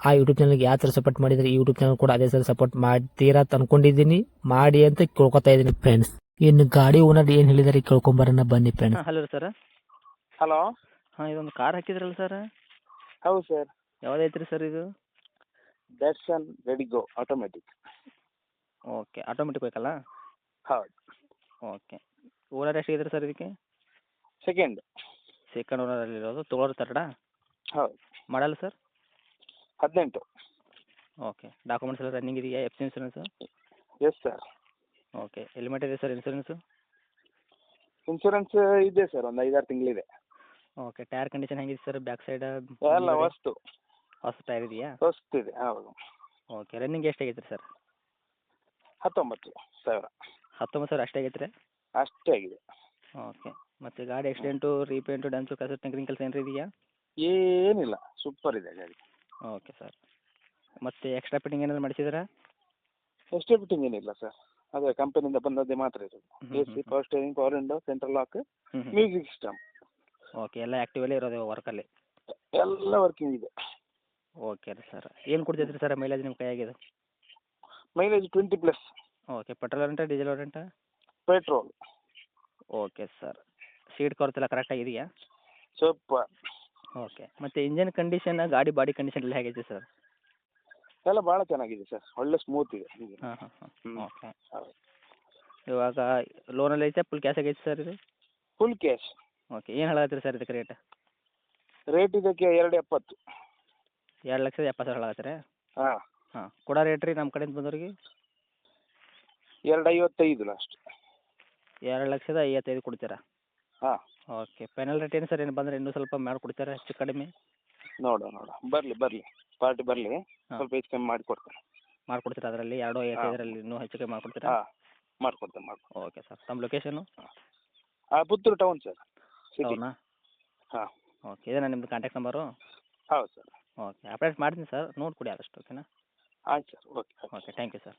ಆ ಯೂಟ್ಯೂಬ್ ಚಾನಲ್ಗೆ ಯಾವ ಥರ ಸಪೋರ್ಟ್ ಮಾಡಿದರೆ ಈ ಯೂಟ್ಯೂಬ್ ಚಾನಲ್ ಕೂಡ ಅದೇ ಥರ ಸಪೋರ್ಟ್ ಮಾಡ್ತೀರಾ ಅಂತ ಅನ್ಕೊಂಡಿದ್ದೀನಿ. ಮಾಡಿ ಅಂತ ಕೇಳ್ಕೊತಾ ಇದ್ದೀನಿ ಫ್ರೆಂಡ್ಸ್ ಇನ್ನು ಗಾಡಿ ಓನರ್ ಏನು ಹೇಳಿದಾರೆ ಕೇಳ್ಕೊಂಬರೋಣ ಬನ್ನಿ ಫ್ರೆಂಡ್ಸ್ ಹಲೋ ಸರ್ ಹಲೋ ಹಾಂ ಇದೊಂದು ಕಾರ್ ಹಾಕಿದ್ರಲ್ಲ ಸರ್ ಹೌದು ಸರ್ ಯಾವ್ದೈತ್ರಿ ಸರ್ ಇದು? Darshan ready go automatic okay automatic ಬೇಕಲ್ಲ ಹೌದು. ಓಕೆ ಓನರ್ ಎಷ್ಟಿದೆ ಸರ್ ಇದಕ್ಕೆ? ಸೆಕೆಂಡ್ ಸೆಕೆಂಡ್ ಓನರಲ್ಲಿ ಇರೋದು ತೊಗೊಳೋರು ತರ್ಡಾ ಹೌದು. ಮಾಡಲ್ಲ ಸರ್ ಹದಿನೆಂಟು. ಓಕೆ ಡಾಕ್ಯುಮೆಂಟ್ಸ್ ಎಲ್ಲ ರನ್ನಿಂಗ್ ಇದೆಯಾ? F C insurance yes sir okay ಎಲ್ಲಿ ಮಟ್ಟಿದೆ ಸರ್ ಇನ್ಸೂರೆನ್ಸು ಇನ್ಶೂರೆನ್ಸ್ ಇದೆ ಸರ್ ಒಂದು ಐದಾರು ತಿಂಗಳಿದೆ. ಓಕೆ ಟೈರ್ ಕಂಡೀಷನ್ ಹೆಂಗಿದೆ ಸರ್ ಬ್ಯಾಕ್ ಸೈಡ್ ಎಲ್ಲ ವಸ್ತು ಹೊಸ ಟೈರ್ ಇದೆಯಾ? ವಸ್ತು ಇದೆ ಹೌದು. ಓಕೆ ರನ್ನಿಂಗ್ ಎಷ್ಟು ಆಗೈತೆ ಸರ್ ಹತ್ತೊಂಬತ್ತು ಸಾವಿರ. ಹತ್ತೊಂಬತ್ತು ಸಾವಿರ ಅಷ್ಟೇ ಆಗೈತೆ ರೀ ಅಷ್ಟೇ ಆಗಿದೆ. ಓಕೆ ಮತ್ತೆ ಗಾಡಿ ಆಕ್ಸಿಡೆಂಟು ರೀಪೇಂಟು ಡ್ಯಾನ್ಸು ಕಸ ಟೆಂಕ್ರಿಂಗ್ ಕೆಲಸ ಏನಾರ ಇದೆಯಾ? ಏನಿಲ್ಲ. ಸೂಪರ್ ಇದೆ ಗಾಡಿ. Okay sir. ಮತ್ತು ಎಕ್ಸ್ಟ್ರಾ ಫಿಟ್ಟಿಂಗ್ ಏನಾದ್ರು ಮಾಡಿಸಿದ್ರಾ? ಎಷ್ಟೇ ಫಿಟ್ಟಿಂಗ್ ಏನಿಲ್ಲ ಸರ್ ಅದೇ ಕಂಪನಿಯಿಂದ ಬಂದದ್ದೇ ಮಾತ್ರ ಇದು A C power steering power window central lock music system okay ಎಲ್ಲ ಆ್ಯಕ್ಟಿವಲ್ಲೇ ಇರೋದು ವರ್ಕಲ್ಲಿ ಎಲ್ಲ ವರ್ಕಿಂಗ್ ಇದೆ. ಓಕೆ ರೀ ಸರ್ ಏನು ಕೊಡ್ತೈತ್ರಿ ಸರ್ ಮೈಲೇಜ್ ನಿಮ್ಮ ಕೈಯಾಗಿದೆ? Mileage twenty plus okay petrol rent diesel rent petrol okay sir seat covers ಎಲ್ಲ ಕರೆಕ್ಟಾಗಿದೆಯಾ ಸೂಪರ್ ಓಕೆ ಮತ್ತೆ ಇಂಜಿನ್ ಕಂಡೀಷನ್ ಗಾಡಿ ಬಾಡಿ ಕಂಡೀಷನ್ ಎಲ್ಲ ಹೇಗಿದೆ ಸರ್ ಎಲ್ಲ ಭಾಳ ಚೆನ್ನಾಗಿದೆ ಸರ್ ಒಳ್ಳೆ ಸ್ಮೂತ್ ಇದೆ ಹಾಂ ಹಾಂ ಹಾಂ. ಓಕೆ ಹೌದು. ಇವಾಗ ಲೋನಲ್ಲಿ ಐತೆ ಫುಲ್ ಕ್ಯಾಶ್ ಆಗೈತೆ ಸರ್ ಇದು? ಫುಲ್ ಕ್ಯಾಶ್ ಓಕೆ ಏನು ಹೇಳತ್ತೀರಿ ಸರ್ ಇದಕ್ಕೆ ರೇಟ್ ರೇಟ್ ಇದಕ್ಕೆ ಎರಡು ಎಪ್ಪತ್ತು ಎರಡು ಲಕ್ಷದ ಎಪ್ಪತ್ತು ಸಾವಿರ ಹೇಳತ್ತೀರಿ ಹಾಂ. ಹಾಂ. ಕೊಡೋ ರೇಟ್ ರೀ ನಮ್ಮ ಕಡೆಯಿಂದ ಬಂದವ್ರಿಗೆ? ಎರಡು ಐವತ್ತೈದು ಲಾಸ್ಟ್ ಎರಡು ಲಕ್ಷದ ಐವತ್ತೈದು ಕೊಡ್ತೀರಾ? ಹಾಂ. ಓಕೆ. ಫೈನಲ್ ರೇಟ್ ಏನು ಸರ್ ಏನು ಬಂದರೆ ಇನ್ನೂ ಸ್ವಲ್ಪ ಮಾಡಿಕೊಡ್ತೀರಾ ಹೆಚ್ಚು ಕಡಿಮೆ? ನೋಡುವ ನೋಡುವ ಬರಲಿ ಬರಲಿ. ಪಾರ್ಟಿ ಬರಲಿ. ಸ್ವಲ್ಪ ಹೆಚ್ಚು ಕಮ್ಮಿ ಮಾಡಿಕೊಡ್ತೇನೆ ಮಾಡಿಕೊಡ್ತೀರಾ ಅದರಲ್ಲಿ? ಎರಡು ಇದರಲ್ಲಿ ಇನ್ನೂ ಹೆಚ್ಚು ಕಮ್ಮಿ ಮಾಡಿಕೊಡ್ತೀರಾ ಹಾಂ. ಮಾಡ್ಕೊಡ್ತೇನೆ ಮಾಡ್ಕೊಡ್ತೇನೆ ಓಕೆ ಸರ್. ತಮ್ಮ ಲೊಕೇಶನು ಪುತ್ತೂರು ಟೌನ್ ಸರ್. ಟೌನಾ ಹಾಂ. ಓಕೆ. ಇದೇನಾ ನಿಮ್ಮದು ಕಾಂಟ್ಯಾಕ್ಟ್ ನಂಬರು ಹೌದು ಸರ್. ಓಕೆ. ಅಪ್ಡೇಟ್ ಮಾಡ್ತೀನಿ ಸರ್. ನೋಡಿಕೊಡಿ ಆದಷ್ಟು ಓಕೆನಾ ಆಯ್ತು sir. Okay okay. Thank you sir.